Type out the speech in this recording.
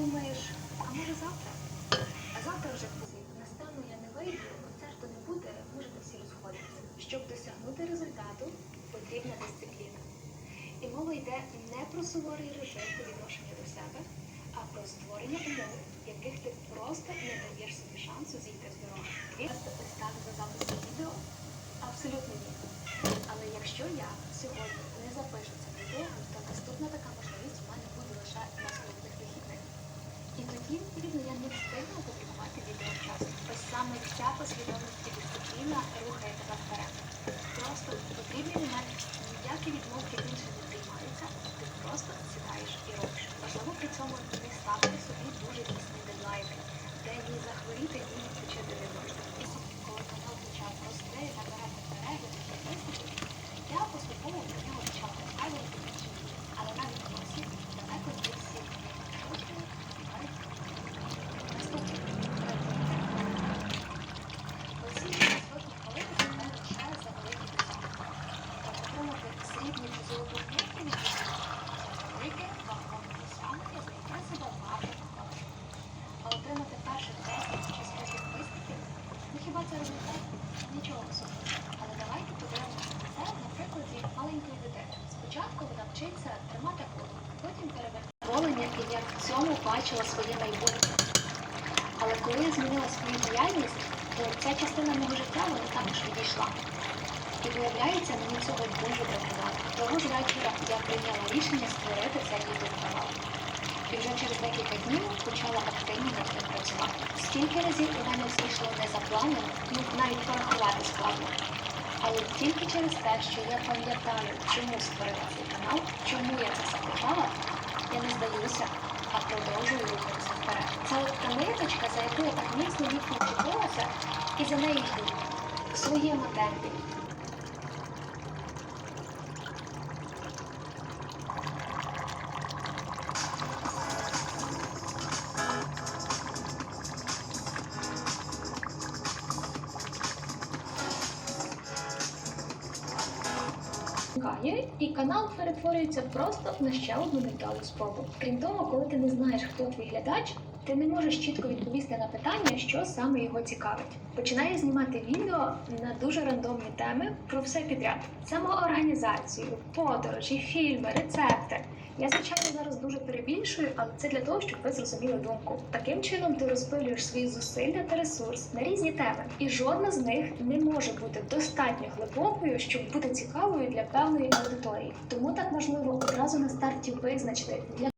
думаєш, а може завтра? А завтра вже буде. Настану я не вийду, концерту не буде, можете всі розходитися. Щоб досягнути результату, потрібна дисципліна. І мова йде не про суворий режим по відношенню до себе, а про створення умов, яких ти просто не даєш собі шансу зійти з дороги. Так за записом відео? Абсолютно ні. Але якщо я сьогодні не запишу це відео, то наступна така можливість у мене буде лише наступних вихідних. І тоді, відповідно, я не встигну опублікувати відео вчасно. Ось саме ця послідовність і дисципліна рухає тебе вперед. Просто потрібні момент, ніякі відмовки інших не приймаються, ти просто сідаєш і робиш. І я в цьому бачила своє майбутнє. Але коли я змінила свою діяльність, то ця частина мого життя вона також відійшла. І виявляється, мені цього дуже бракувало. Того ж вечора я прийняла рішення створити цей YouTube. І вже через декілька днів почала активно над ним працювати. Скільки разів у мене все не за планом, ну навіть порахувати складно. Але тільки через те, що я пам'ятаю, чому створила цей канал, чому я це почала, я не здаюся, а продовжую рухатися вперед. Це от та ниточка, за яку я так міцно міцно вчепилася, і за нею йду в своєму темпі. Вмикає, і канал перетворюється просто на ще одну невдалу спробу. Крім того, коли ти не знаєш, хто твій глядач, ти не можеш чітко відповісти на питання, що саме його цікавить. Починає знімати відео на дуже рандомні теми про все підряд: самоорганізацію, подорожі, фільми, рецепти. Я звичайно зараз дуже перебільшую, але це для того, щоб ви зрозуміли думку. Таким чином ти розпилюєш свої зусилля та ресурс на різні теми, і жодна з них не може бути достатньо глибокою, щоб бути цікавою для певної аудиторії. Тому так важливо одразу на старті визначити для